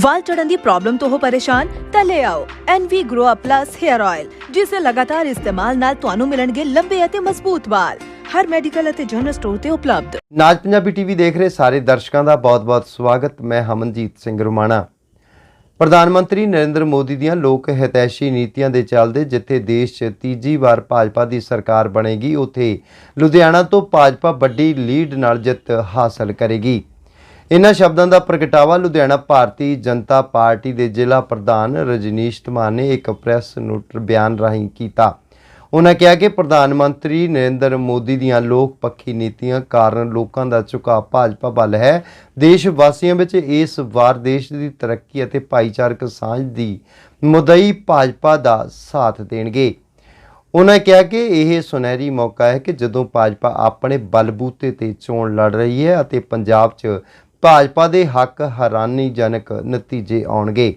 ਵਾਲ ਝੜਨ ਦੀ problem ਤੋਂ ਹੋ ਪਰੇਸ਼ਾਨ, ਤਾਂ ਲੈ ਆਓ NV Grow Up Plus Hair Oil ਜਿਸ ਦੇ ਲਗਾਤਾਰ ਇਸਤੇਮਾਲ ਨਾਲ ਤੁਹਾਨੂੰ ਮਿਲਣਗੇ ਲੰਬੇ ਅਤੇ ਮਜ਼ਬੂਤ ਵਾਲ। ਹਰ ਮੈਡੀਕਲ ਅਤੇ ਜਨਰਲ ਸਟੋਰ ਤੇ ਉਪਲਬਧ। ਨਾਜ ਪੰਜਾਬੀ ਟੀਵੀ ਦੇਖ ਰਹੇ ਸਾਰੇ ਦਰਸ਼ਕਾਂ ਦਾ ਬਹੁਤ-ਬਹੁਤ ਸਵਾਗਤ। ਮੈਂ ਹਮਨਜੀਤ ਸਿੰਘ ਰੁਮਾਣਾ। ਪ੍ਰਧਾਨ ਮੰਤਰੀ ਨਰਿੰਦਰ ਮੋਦੀ ਦੀਆਂ ਲੋਕ ਹਿਤੈਸ਼ੀ ਨੀਤੀਆਂ ਦੇ ਚੱਲਦੇ ਜਿੱਥੇ ਦੇਸ਼ 'ਚ ਤੀਜੀ ਵਾਰ ਭਾਜਪਾ ਦੀ ਸਰਕਾਰ ਬਣੇਗੀ, ਉਥੇ ਲੁਧਿਆਣਾ ਤੋਂ ਭਾਜਪਾ ਵੱਡੀ ਲੀਡ ਨਾਲ ਜਿੱਤ ਹਾਸਲ ਕਰੇਗੀ। ਇਨ੍ਹਾਂ ਸ਼ਬਦਾਂ ਦਾ ਪ੍ਰਗਟਾਵਾ ਲੁਧਿਆਣਾ ਭਾਰਤੀ ਜਨਤਾ ਪਾਰਟੀ ਦੇ ਜ਼ਿਲ੍ਹਾ ਪ੍ਰਧਾਨ ਰਜਨੀਸ਼ ਧਮਾਨ ਨੇ ਇੱਕ ਪ੍ਰੈਸ ਨੋਟ ਬਿਆਨ ਰਾਹੀਂ ਕੀਤਾ। ਉਹਨਾਂ ਕਿਹਾ ਕਿ ਪ੍ਰਧਾਨ ਮੰਤਰੀ ਨਰਿੰਦਰ ਮੋਦੀ ਦੀਆਂ ਲੋਕ ਪੱਖੀ ਨੀਤੀਆਂ ਕਾਰਨ ਲੋਕਾਂ ਦਾ ਝੁਕਾਅ ਭਾਜਪਾ ਵੱਲ ਹੈ। ਦੇਸ਼ ਵਾਸੀਆਂ ਵਿੱਚ ਇਸ ਵਾਰ ਦੇਸ਼ ਦੀ ਤਰੱਕੀ ਅਤੇ ਭਾਈਚਾਰਕ ਸਾਂਝ ਦੀ ਮੁਦਈ ਭਾਜਪਾ ਦਾ ਸਾਥ ਦੇਣਗੇ। ਉਹਨਾਂ ਕਿਹਾ ਕਿ ਇਹ ਸੁਨਹਿਰੀ ਮੌਕਾ ਹੈ ਕਿ ਜਦੋਂ ਭਾਜਪਾ ਆਪਣੇ ਬਲਬੂਤੇ ਤੇ ਚੋਣ ਲੜ ਰਹੀ ਹੈ ਅਤੇ ਪੰਜਾਬ 'ਚ ਭਾਜਪਾ ਦੇ ਹੱਕ ਹੈਰਾਨੀਜਨਕ ਨਤੀਜੇ ਆਉਣਗੇ।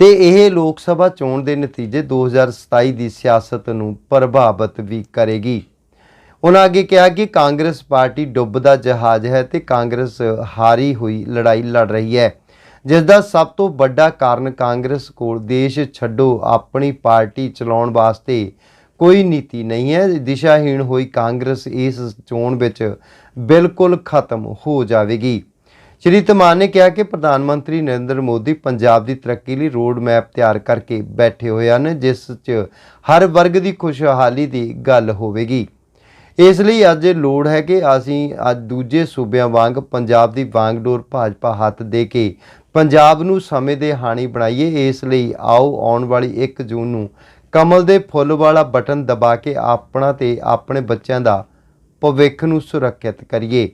ਤੇ ਇਹ ਲੋਕ ਸਭਾ ਚੋਣ ਦੇ ਨਤੀਜੇ 2027 ਦੀ ਸਿਆਸਤ ਨੂੰ ਪ੍ਰਭਾਵਿਤ ਵੀ ਕਰੇਗੀ। ਉਹਨਾਂ ਅੱਗੇ ਕਿਹਾ ਕਿ ਕਾਂਗਰਸ ਪਾਰਟੀ ਡੁੱਬਦਾ ਜਹਾਜ਼ ਹੈ ਤੇ ਕਾਂਗਰਸ ਹਾਰੀ ਹੋਈ ਲੜਾਈ ਲੜ ਰਹੀ ਹੈ। ਜਿਸ ਦਾ ਸਭ ਤੋਂ ਵੱਡਾ ਕਾਰਨ ਕਾਂਗਰਸ ਕੋਲ ਦੇਸ਼ ਛੱਡੋ, ਆਪਣੀ ਪਾਰਟੀ ਚਲਾਉਣ ਵਾਸਤੇ ਕੋਈ ਨੀਤੀ ਨਹੀਂ ਹੈ। ਦਿਸ਼ਾਹੀਣ ਹੋਈ ਕਾਂਗਰਸ ਇਸ ਚੋਣ ਵਿੱਚ ਬਿਲਕੁਲ ਖਤਮ ਹੋ ਜਾਵੇਗੀ। ਸ਼੍ਰੀ ਧਮਾਨ ਨੇ ਕਿਹਾ ਕਿ ਪ੍ਰਧਾਨ ਮੰਤਰੀ ਨਰਿੰਦਰ ਮੋਦੀ ਪੰਜਾਬ ਦੀ ਤਰੱਕੀ ਲਈ ਰੋਡ ਮੈਪ ਤਿਆਰ ਕਰਕੇ ਬੈਠੇ ਹੋਏ ਹਨ, ਜਿਸ 'ਚ ਹਰ ਵਰਗ ਦੀ ਖੁਸ਼ਹਾਲੀ ਦੀ ਗੱਲ ਹੋਵੇਗੀ। ਇਸ ਲਈ ਅੱਜ ਲੋੜ ਹੈ ਕਿ ਅਸੀਂ ਅੱਜ ਦੂਜੇ ਸੂਬਿਆਂ ਵਾਂਗ ਪੰਜਾਬ ਦੀ ਵਾਂਗਡੋਰ ਭਾਜਪਾ ਹੱਥ ਦੇ ਕੇ ਪੰਜਾਬ ਨੂੰ ਸਮੇਂ ਦੇ ਹਾਣੀ ਬਣਾਈਏ। ਇਸ ਲਈ ਆਓ, ਆਉਣ ਵਾਲੀ 1 ਜੂਨ ਨੂੰ ਕਮਲ ਦੇ ਫੁੱਲ ਵਾਲਾ ਬਟਨ ਦਬਾ ਕੇ ਆਪਣਾ ਤੇ ਆਪਣੇ ਬੱਚਿਆਂ ਦਾ ਭਵਿੱਖ ਨੂੰ ਸੁਰੱਖਿਅਤ ਕਰੀਏ।